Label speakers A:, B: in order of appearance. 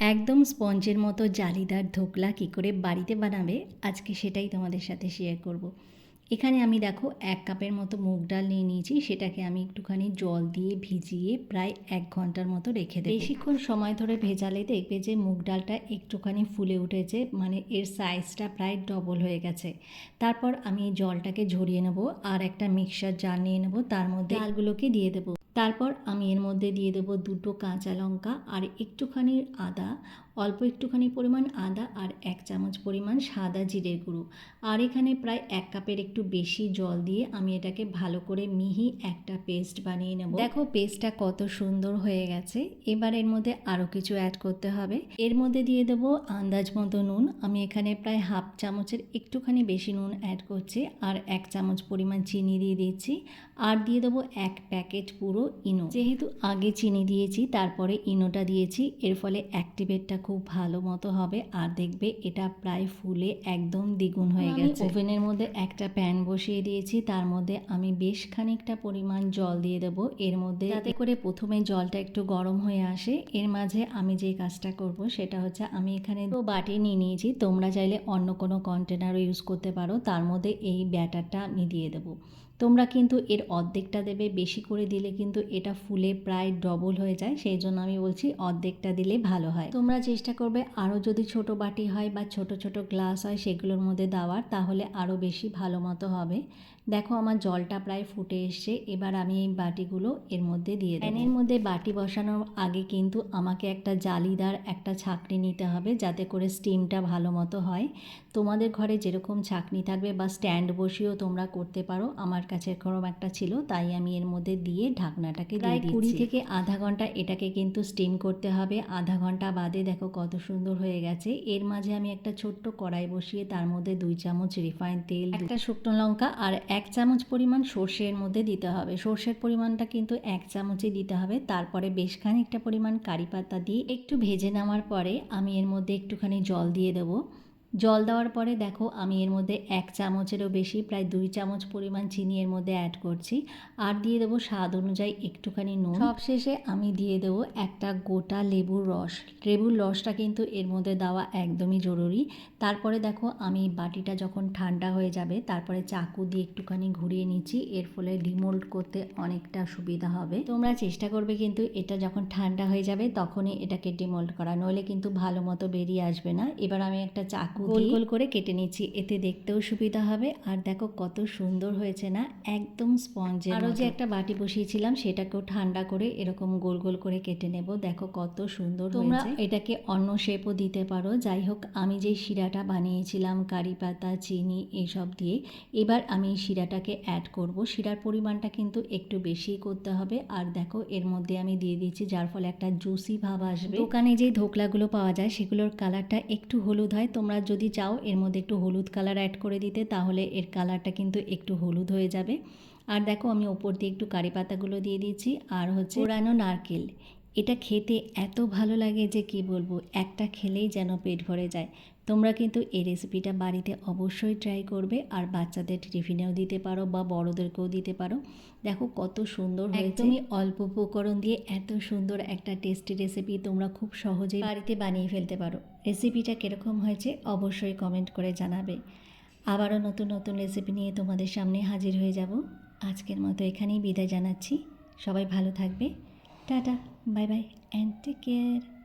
A: একদম স্পঞ্জের মতো জালিদার ধোকলা কী করে বাড়িতে বানাবে? আজকে সেটাই তোমাদের সাথে শেয়ার করব। এখানে আমি দেখো এক কাপের মতো মুগ ডাল নিয়ে নিয়েছি, সেটাকে আমি একটুখানি জল দিয়ে ভিজিয়ে প্রায় এক ঘণ্টার মতো রেখে দেবো। বেশিক্ষণ সময় ধরে ভেজালে দেখবে যে মুগ ডালটা একটুখানি ফুলে উঠেছে মানে এর সাইজটা প্রায় ডবল হয়ে গেছে। তারপর আমি জলটাকে ঝরিয়ে নেব, আর একটা মিক্সার জার নিয়ে নেব, তার মধ্যে ডালগুলোকে দিয়ে দেবো। তারপর আমি এর মধ্যে দিয়ে দেবো দুটো কাঁচা লঙ্কা আর একটুখানি আদা, অল্প একটুখানি পরিমাণ আদা আর এক চামচ পরিমাণ সাদা জিরের গুঁড়ো। আর এখানে প্রায় এক কাপের একটু বেশি জল দিয়ে আমি এটাকে ভালো করে মিহি একটা পেস্ট বানিয়ে নেব। দেখো পেস্টটা কত সুন্দর হয়ে গেছে। এবার এর মধ্যে আরও কিছু অ্যাড করতে হবে। এর মধ্যে দিয়ে দেবো আন্দাজ মতো নুন। আমি এখানে প্রায় হাফ চামচের একটুখানি বেশি নুন অ্যাড করছি। আর এক চামচ পরিমাণ চিনি দিয়ে দিচ্ছি। আর দিয়ে দেবো এক প্যাকেট পুরো ইনো। যেহেতু আগে চিনি দিয়েছি তারপরে ইনোটা দিয়েছি এর ফলে অ্যাক্টিভেটটা খুব ভালো মতো হবে। আর দেখবে এটা প্রায় ফুলে একদম দ্বিগুণ হয়ে গেছে। ওভেনের মধ্যে একটা প্যান বসিয়ে দিয়েছি তার মধ্যে আমি বেশ খানিকটা পরিমাণ জল দিয়ে দেবো। এর মধ্যে যাতে করে প্রথমে জলটা একটু গরম হয়ে আসে এর মাঝে আমি যে কাজটা করব সেটা হচ্ছে আমি এখানে তো বাটি নিয়ে নিয়েছি। তোমরা চাইলে অন্য কোনো কন্টেনারও ইউজ করতে পারো। তার মধ্যে এই ব্যাটারটা আমি দিয়ে দেবো। তোমরা কিন্তু এর অর্ধেকটা দেবে, বেশি করে দিলে কিন্তু এটা ফুলে প্রায় ডবল হয়ে যায়, সেই জন্য আমি বলছি অর্ধেকটা দিলে ভালো হয়। তোমরা চেষ্টা করবে আরও যদি ছোট বাটি হয় বা ছোট ছোট গ্লাস হয় সেগুলোর মধ্যে দেওয়ার, তাহলে আরও বেশি ভালো মতো হবে। দেখো আমার জলটা প্রায় ফুটে এসছে এবার আমি এই বাটিগুলো এর মধ্যে দিয়ে দেবো। প্যানের মধ্যে বাটি বসানোর আগে কিন্তু আমাকে একটা জালিদার একটা ছাকনি নিতে হবে যাতে করে স্টিমটা ভালো মতো হয়। তোমাদের ঘরে যেরকম ছাকনি থাকবে বা স্ট্যান্ড বসিয়েও তোমরা করতে পারো আমার কাছে এরকম একটা ছিল তাই আমি এর মধ্যে দিয়ে ঢাকনাটাকে প্রায় কুড়ি থেকে আধা ঘণ্টা এটাকে কিন্তু স্টিম করতে হবে আধা ঘণ্টা বাদে দেখো কত সুন্দর হয়ে গেছে। এর মাঝে আমি একটা ছোট্ট কড়াই বসিয়ে তার মধ্যে দুই চামচ রিফাইন তেল একটা শুকনো লঙ্কা আর এক চামচ পরিমাণ সর্ষের মধ্যে দিতে হবে। সর্ষের পরিমাণটা কিন্তু এক চামচই দিতে হবে। তারপরে বেশ খানিকটা পরিমাণ কারি পাতা দিয়ে একটু ভেজে নেওয়ার পরে আমি এর মধ্যে একটুখানি জল দিয়ে দেবো। জল দেওয়ার পরে দেখো আমি এর মধ্যে এক চামচেরও বেশি, প্রায় দুই চামচ পরিমাণ চিনি এর মধ্যে অ্যাড করছি। আর দিয়ে দেবো স্বাদ অনুযায়ী একটুখানি নুন। সবশেষে আমি দিয়ে দেবো একটা গোটা লেবুর রস। লেবুর রসটা কিন্তু এর মধ্যে দেওয়া একদমই জরুরি। তারপরে দেখো আমি বাটিটা যখন ঠান্ডা হয়ে যাবে, তারপরে চাকু দিয়ে একটুখানি ঘুরিয়ে নিচ্ছি। এর ফলে ডিমোল্ড করতে অনেকটা সুবিধা হবে। তোমরা চেষ্টা করবে কিন্তু এটা যখন ঠান্ডা হয়ে যাবে, তখনই এটাকে ডিমোল্ড করা। নইলে কিন্তু ভালো মতো বেরিয়ে আসবে না। এবার আমি একটা চাকু গোল গোল করে কেটে নিচ্ছি এতে দেখতেও সুবিধা হবে। আর দেখো কত সুন্দর হয়েছে না একদম স্পঞ্জের আরও যে একটা বাটি বসিয়েছিলাম সেটাকেও ঠান্ডা করে এরকম গোল গোল করে কেটে নেব। দেখো কত সুন্দর তোমরা এটাকে অন্য শেপও দিতে পারো। যাই হোক আমি যে শিরাটা বানিয়েছিলাম কারি পাতা চিনি এইসব দিয়ে এবার আমি শিরাটাকে অ্যাড করব। শিরার পরিমাণটা কিন্তু একটু বেশি করতে হবে। আর দেখো এর মধ্যে আমি দিয়ে দিচ্ছি যার ফলে একটা জুসি ভাব আসবে। দোকানে যে ধোকলাগুলো পাওয়া যায় সেগুলোর কালারটা একটু হলুদ হয়। তোমরা যদি চাও, এর মধ্যে একটু হলুদ কালার অ্যাড করে দিতে, তাহলে এর কালারটা কিন্তু একটু হলুদ হয়ে যাবে। আর দেখো, আমি ওপর দিয়ে একটু কারি পাতাগুলো দিয়ে দিয়েছি আর হচ্ছে পুরানো নারকেল। এটা খেতে এত ভালো লাগে যে, কি বলব, একটা খেলেই যেন পেট ভরে যায়। তোমরা কিন্তু এই রেসিপিটা বাড়িতে অবশ্যই ট্রাই করবে আর বাচ্চাদের টিফিনেও দিতে পারো বা বড়োদেরকেও দিতে পারো। দেখো কত সুন্দর একদমই অল্প উপকরণ দিয়ে এত সুন্দর একটা টেস্টি রেসিপি তোমরা খুব সহজেই বাড়িতে বানিয়ে ফেলতে পারো। রেসিপিটা কীরকম হয়েছে অবশ্যই কমেন্ট করে জানাবে। আবারও নতুন নতুন রেসিপি নিয়ে তোমাদের সামনে হাজির হয়ে যাব। আজকের মতো এখানেই বিদায় জানাচ্ছি। সবাই ভালো থাকবে। Tata bye bye and take care